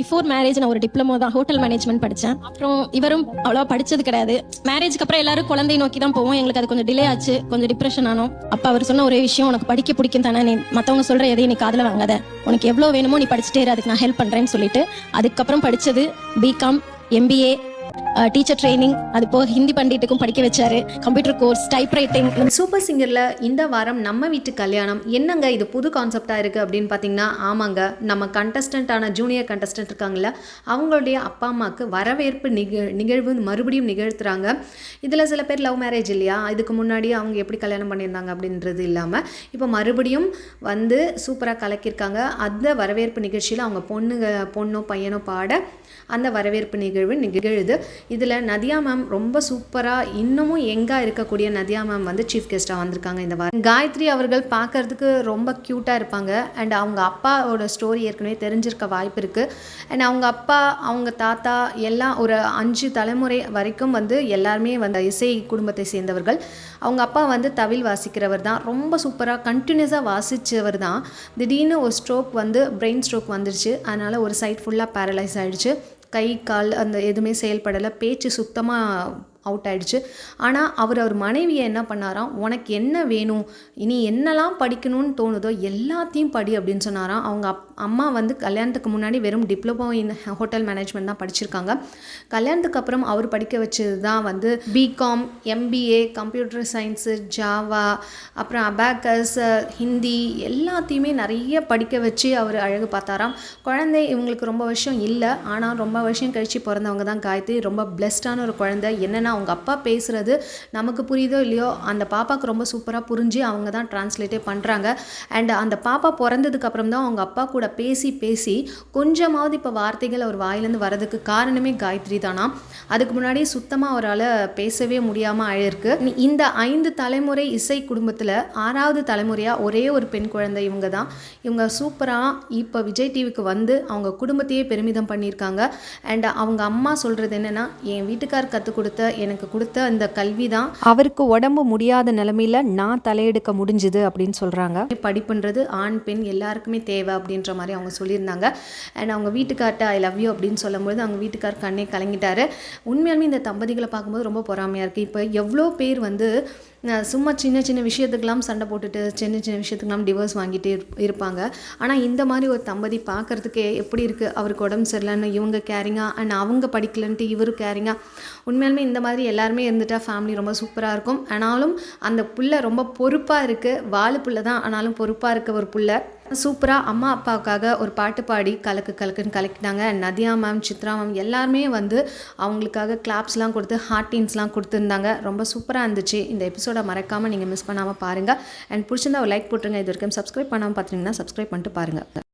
Before marriage நான் ஒரு diploma தான் ஹோட்டல் மேனேஜ்மெண்ட் படித்தேன் அப்புறம் இவரும் அவ்வளோவா படிச்சது கிடையாது. மேரேஜ்க்கு அப்புறம் எல்லாரும் குழந்தையை நோக்கி தான் போவோம். எங்களுக்கு அது கொஞ்சம் டிலே ஆச்சு. கொஞ்சம் டிப்ரெஷன் ஆனோம். அப்போ அவர் சொன்ன ஒரே விஷயம் உனக்கு படிக்க பிடிக்கும் தானே? நீ மற்றவங்க சொல்கிற எதையும் நீ காதில் வாங்காத. உனக்கு எவ்வளோ வேணுமோ நீ படிச்சுட்டே இரு. அதுக்கு நான் ஹெல்ப் பண்ணுறேன்னு சொல்லிட்டு அதுக்கப்புறம் படித்தது பிகாம் எம்பிஏ டீச்சர் ட்ரைனிங் அது போக ஹிந்தி பண்டிட்டுக்கும் படிக்க வச்சாரு. Computer course type writing super சிங்கரில் இந்த வாரம் நம்ம வீட்டு கல்யாணம் என்னங்க இது புது கான்செப்டாக இருக்கு அப்படின்னு பார்த்தீங்கன்னா ஆமாங்க நம்ம கண்டஸ்டண்ட்டான ஜூனியர் கண்டஸ்டன்ட் இருக்காங்கல்ல அவங்களுடைய அப்பா அம்மாவுக்கு வரவேற்பு நிக நிகழ்வு மறுபடியும் நிகழ்த்துறாங்க. இதில் சில பேர் லவ் மேரேஜ் இல்லையா? இதுக்கு முன்னாடி அவங்க எப்படி கல்யாணம் பண்ணியிருந்தாங்க அப்படின்றது இல்லாமல் இப்போ மறுபடியும் வந்து சூப்பராக கலக்கியிருக்காங்க. அந்த வரவேற்பு நிகழ்ச்சியில் அவங்க பொண்ணுங்க பொண்ணோ பையனோ பாட அந்த வரவேற்பு நிகழ்வு நிகழுது. இதில் நதியா மேம் ரொம்ப சூப்பராக இன்னமும் எங்காக இருக்கக்கூடிய நதியா மேம் வந்து சீஃப் கெஸ்ட்டாக வந்திருக்காங்க இந்த வாரம். காயத்ரி அவர்கள் பார்க்கறதுக்கு ரொம்ப க்யூட்டாக இருப்பாங்க. அண்ட் அவங்க அப்பாவோட ஸ்டோரி ஏற்கனவே தெரிஞ்சிருக்க வாய்ப்பு இருக்குது அண்ட் அவங்க அப்பா அவங்க தாத்தா எல்லாம் ஒரு அஞ்சு தலைமுறை வரைக்கும் வந்து எல்லாருமே வந்து இசை குடும்பத்தை சேர்ந்தவர்கள். அவங்க அப்பா வந்து தவில் வாசிக்கிறவர் தான். ரொம்ப சூப்பராக கண்டினியூஸாக வாசித்தவர் தான். திடீர்னு ஒரு ஸ்ட்ரோக் வந்து பிரெயின் ஸ்ட்ரோக் வந்துருச்சு. அதனால் ஒரு சைட் ஃபுல்லாக பேரலைஸ் ஆகிடுச்சு கை கால் அந்த எதுவுமே செயல்படலை. பேச்சு சுத்தமாக அவுட் ஆயிடுச்சு. ஆனால் அவர் அவர் மனைவியை என்ன பண்ணாராம்? உனக்கு என்ன வேணும்? இனி என்னெல்லாம் படிக்கணும்னு தோணுதோ எல்லாத்தையும் படி அப்படின்னு சொன்னாராம். அவங்க அப் அம்மா வந்து கல்யாணத்துக்கு முன்னாடி வெறும் டிப்ளமோ இன் ஹோட்டல் மேனேஜ்மெண்ட் தான் படிச்சிருக்காங்க. கல்யாணத்துக்கு அப்புறம் அவர் படிக்க வச்சது தான் வந்து BCom MBA computer science Java அப்புறம் அபேக்கஸ் ஹிந்தி எல்லாத்தையுமே நிறைய படிக்க வச்சு அவர் அழகு பார்த்தாராம். குழந்தை இவங்களுக்கு ரொம்ப வருஷம் இல்லை. ஆனால் ரொம்ப வருஷம் கழித்து பிறந்தவங்க தான் காயத்ரி. ரொம்ப பிளெஸ்டான ஒரு குழந்தை. என்னென்னா அவங்க அப்பா பேசுகிறது நமக்கு புரியுதோ இல்லையோ அந்த பாப்பாவுக்கு ரொம்ப சூப்பராக புரிஞ்சு அவங்க தான் ட்ரான்ஸ்லேட்டே பண்ணுறாங்க அண்ட் அந்த பாப்பா பிறந்ததுக்கு அப்புறம் தான் அவங்க அப்பா கூட பேசி பேசி கொஞ்சமாவது இப்போ வார்த்தைகள் அவர் வாயிலேருந்து வரதுக்கு காரணமே காயத்ரி தானா? அதுக்கு முன்னாடி சுத்தமாக அவரால் பேசவே முடியாமல் ஆயிருக்கு. இந்த ஐந்து தலைமுறை இசை குடும்பத்தில் ஆறாவது தலைமுறையாக ஒரே ஒரு பெண் குழந்தை இவங்க தான். இவங்க சூப்பராக இப்போ விஜய் டிவிக்கு வந்து அவங்க குடும்பத்தையே பெருமிதம் பண்ணியிருக்காங்க. அண்ட் அவங்க அம்மா சொல்கிறது என்னென்னா என் வீட்டுக்கார் கற்றுக் கொடுத்த எனக்கு கொடுத்த அந்த கல்வி தான் அவருக்கு உடம்பு முடியாத நிலமையில நான் தலையெடுக்க முடிஞ்சுது அப்படின்னு சொல்கிறாங்க படிப்புன்றது ஆண் பெண் எல்லாருக்குமே தேவை அப்படின்ற மாதிரி அவங்க சொல்லியிருந்தாங்க. அண்ட் அவங்க வீட்டுக்கார்ட்ட ஐ லவ் யூ அப்படின்னு சொல்லும்போது அவங்க வீட்டுக்கார் கண்ணே கலங்கிட்டாரு. உண்மையாலுமே இந்த தம்பதிகளை பார்க்கும்போது ரொம்ப பொறாமையாக இருக்குது இப்போ எவ்வளோ பேர் வந்து சும்மா சின்ன சின்ன விஷயத்துக்கெல்லாம் சண்டை போட்டுட்டு சின்ன சின்ன விஷயத்துக்கெல்லாம் டிவோர்ஸ் வாங்கிட்டு இருப்பாங்க. ஆனால் இந்த மாதிரி ஒரு தம்பதி பார்க்கறதுக்கே எப்படி இருக்குது அவருக்கு உடம்பு சரியில்லைன்னு இவங்க கேரிங்காக அண்ட் அவங்க படிக்கலன்ட்டு இவரும் கேரிங்காக உண்மையாலுமே இந்த மாதிரி எல்லாருமே இருந்துட்டா ஃபேமிலி ரொம்ப சூப்பராக இருக்கும். ஆனாலும் அந்த புள்ள ரொம்ப பொறுப்பாக இருக்குது வாழு புள்ள தான். ஆனாலும் பொறுப்பாக இருக்க ஒரு புள்ள. சூப்பராக அம்மா அப்பாவுக்காக ஒரு பாட்டு பாடி கலக்கு கலக்குன்னு கலக்கிட்டாங்க and Nadiya ma'am Chitra ma'am எல்லாருமே வந்து அவங்களுக்காக கிளாப்ஸ்லாம் கொடுத்து ஹார்டின்ஸ்லாம் கொடுத்துருந்தாங்க. ரொம்ப சூப்பராக இருந்துச்சு. இந்த எபிசோடை மறக்காமல் நீங்கள் மிஸ் பண்ணாமல் பாருங்கள் அண்ட் பிடிச்சிருந்தா ஒரு லைக் போட்டுருங்க. இது வரைக்கும் சப்ஸ்கிரைப் பண்ணாமல் பார்த்தீங்கன்னா சப்ஸ்கிரைப் பண்ணிட்டு பாருங்கள்